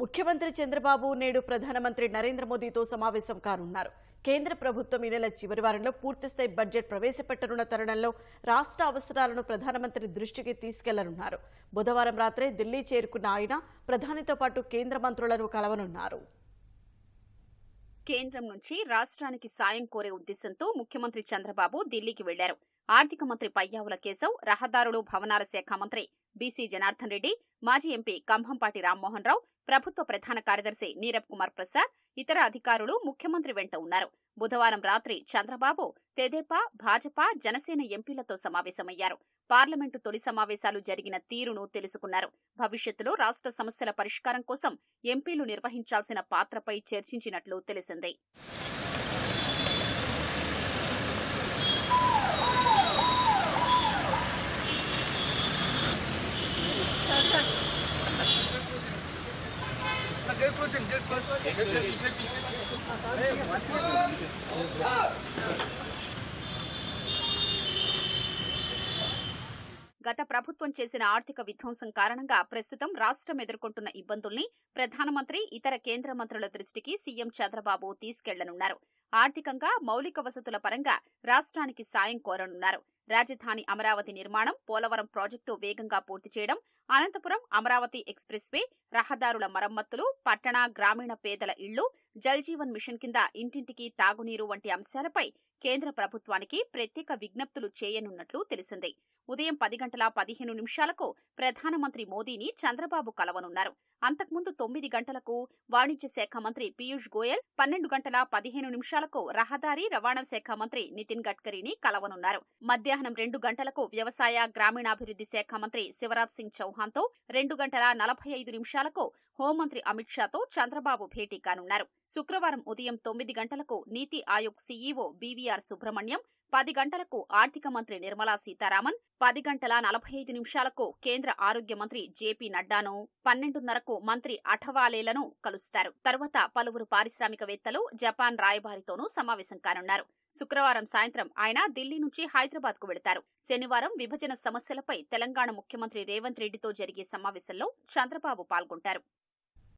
ముఖ్యమంత్రి చంద్రబాబు నేడు ప్రధానమంత్రి నరేంద్ర మోదీతో సమావేశం కానున్నారు. కేంద్ర ప్రభుత్వం ఈ నెల చివరి వారంలో పూర్తిస్థాయి బడ్జెట్ ప్రవేశపెట్టనున్న తరుణంలో రాష్ట్ర అవసరాలను ప్రధానమంత్రి దృష్టికి తీసుకెళ్ళనున్నారు. బుధవారం రాత్రే ఢిల్లీ చేరుకున్న ఆయన ప్రధానితో పాటు కేంద్ర మంత్రులను కలవనున్నారు. కేంద్రం నుంచి రాష్ట్రానికి సాయం కోరే ఉద్దేశంతో ముఖ్యమంత్రి చంద్రబాబు ఢిల్లీకి వెళ్ళారు. ఆర్థిక మంత్రి పయ్యావుల కేశవ్ రహదారులు భవనాల శాఖ మంత్రి బీసీ జనార్దన్ రెడ్డి మాజీ ఎంపీ కంభంపాటి రామ్మోహన్ రావు ప్రభుత్వ ప్రధాన కార్యదర్శి నీరబ్ కుమార్ ప్రసాద్ ఇతర అధికారులు ముఖ్యమంత్రి వెంట ఉన్నారు. బుధవారం రాత్రి చంద్రబాబు తెదేపా భాజపా జనసేన ఎంపీలతో సమావేశమయ్యారు. పార్లమెంటు తొలి సమావేశాలు జరిగిన తీరును తెలుసుకున్నారు. భవిష్యత్తులో రాష్ట్ర సమస్యల పరిష్కారం కోసం ఎంపీలు నిర్వహించాల్సిన పాత్రపై చర్చించినట్లు తెలిసింది. गेट क्लोजिंग गेट क्लोज पीछे पीछे గత ప్రభుత్వం చేసిన ఆర్థిక విధ్వంసం కారణంగా ప్రస్తుతం రాష్ట్రం ఎదుర్కొంటున్న ఇబ్బందుల్ని ప్రధానమంత్రి ఇతర కేంద్ర మంత్రుల దృష్టికి సీఎం చంద్రబాబు తీసుకెళ్లనున్నారు ఆర్థికంగా మౌలిక వసతుల పరంగా రాష్ట్రానికి సాయం కోరనున్నారు రాజధాని అమరావతి నిర్మాణం పోలవరం ప్రాజెక్టు వేగంగా పూర్తి చేయడం అనంతపురం అమరావతి ఎక్స్ప్రెస్ వే రహదారుల మరమ్మతులు పట్టణ గ్రామీణ పేదల ఇళ్ళు జల్ జీవన్ మిషన్ కింద ఇంటింటికి తాగునీరు వంటి అంశాలపై కేంద్ర ప్రభుత్వానికి ప్రత్యేక విజ్ఞప్తులు చేయనున్నట్లు తెలిసింది. ఉదయం పది గంటల పదిహేను నిమిషాలకు ప్రధానమంత్రి మోదీని చంద్రబాబు కలవనున్నారు. అంతకుముందు తొమ్మిది గంటలకు వాణిజ్య శాఖ మంత్రి పీయూష్ గోయల్ పన్నెండు గంటల పదిహేను నిమిషాలకు రహదారి రవాణా శాఖ మంత్రి నితిన్ గడ్కరీని కలవనున్నారు. మధ్యాహ్నం రెండు గంటలకు వ్యవసాయ గ్రామీణాభివృద్ధి శాఖ మంత్రి శివరాజ్ సింగ్ చౌహాన్తో రెండు గంటల నలభై ఐదు నిమిషాలకు హోంమంత్రి అమిత్ షాతో చంద్రబాబు భేటీ కానున్నారు. శుక్రవారం ఉదయం తొమ్మిది గంటలకు నీతి ఆయోగ్ సీఈఓ బీవీఆర్ సుబ్రహ్మణ్యం పది గంటలకు ఆర్థిక మంత్రి నిర్మలా సీతారామన్ పది గంటల నలభై ఐదు నిమిషాలకు కేంద్ర ఆరోగ్య మంత్రి జేపీ నడ్డాను పన్నెండున్నరకు మంత్రి అఠవాలేలను కలుస్తారు. తరువాత పలువురు పారిశ్రామికవేత్తలు జపాన్ రాయబారితోనూ సమావేశం కానున్నారు. శుక్రవారం సాయంత్రం ఆయన ఢిల్లీ నుంచి హైదరాబాద్కు వెళతారు. శనివారం విభజన సమస్యలపై తెలంగాణ ముఖ్యమంత్రి రేవంత్ రెడ్డితో జరిగే సమావేశంలో చంద్రబాబు పాల్గొంటారు.